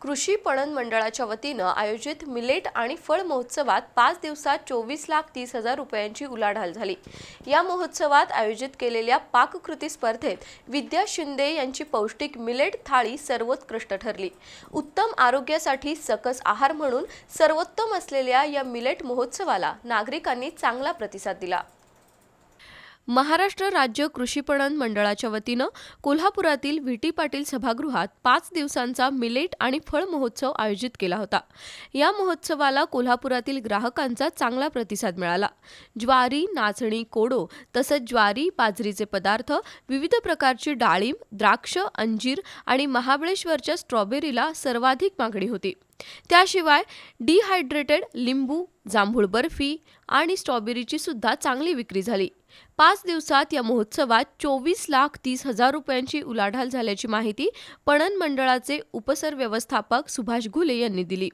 कृषी पणन मंडळाच्या वतीनं आयोजित मिलेट आणि फळ महोत्सवात पाच दिवसात चोवीस लाख तीस हजार रुपयांची उलाढाल झाली. या महोत्सवात आयोजित केलेल्या पाककृती स्पर्धेत विद्या शिंदे यांची पौष्टिक मिलेट थाळी सर्वोत्कृष्ट ठरली. उत्तम आरोग्यासाठी सकस आहार म्हणून सर्वोत्तम असलेल्या या मिलेट महोत्सवाला नागरिकांनी चांगला प्रतिसाद दिला. महाराष्ट्र राज्य कृषी पणन मंडळाच्या वतीनं कोल्हापुरातील व्ही टी पाटील सभागृहात पाच दिवसांचा मिलेट आणि फळ महोत्सव आयोजित केला होता. या महोत्सवाला कोल्हापुरातील ग्राहकांचा चांगला प्रतिसाद मिळाला. ज्वारी नाचणी कोडो तसंच ज्वारी बाजरीचे पदार्थ विविध प्रकारची डाळिंब द्राक्ष अंजीर आणि महाबळेश्वरच्या स्ट्रॉबेरीला सर्वाधिक मागणी होती. त्याशिवाय डिहायड्रेटेड लिंबू जांभूळ बर्फी आणि स्ट्रॉबेरीची सुद्धा चांगली विक्री झाली. पाच दिवसात या महोत्सवात चोवीस लाख तीस हजार रुपयांची उलाढाल झाल्याची माहिती पणन मंडळाचे उपसर व्यवस्थापक सुभाष घुले यांनी दिली.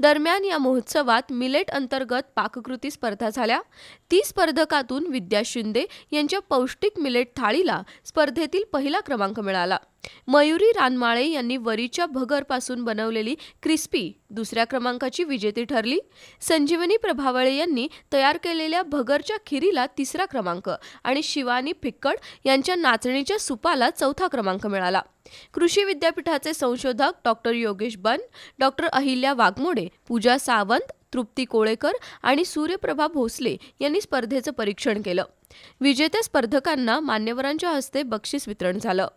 दरम्यान या महोत्सवात मिलेट अंतर्गत पाककृती स्पर्धा झाल्या. ती स्पर्धकातून विद्या शिंदे यांच्या पौष्टिक मिलेट थाळीला स्पर्धेतील पहिला क्रमांक मिळाला. मयुरी रानमाळे यांनी वरीच्या भगरपासून बनवलेली क्रिस्पी दुसऱ्या क्रमांकाची विजेती ठरली. संजीवनी प्रभावळे यांनी तयार केलेल्या भगरच्या खिरीला तिसरा क्रमांक आणि शिवानी फिक्कड यांच्या नाचणीच्या सुपाला चौथा क्रमांक मिळाला. कृषी विद्यापीठाचे संशोधक डॉक्टर योगेश बन डॉक्टर अहिल्या वाघमोडे पूजा सावंत तृप्ती कोळेकर आणि सूर्यप्रभा भोसले यांनी स्पर्धेचं परीक्षण केलं. विजेत्या स्पर्धकांना मान्यवरांच्या हस्ते बक्षीस वितरण झालं.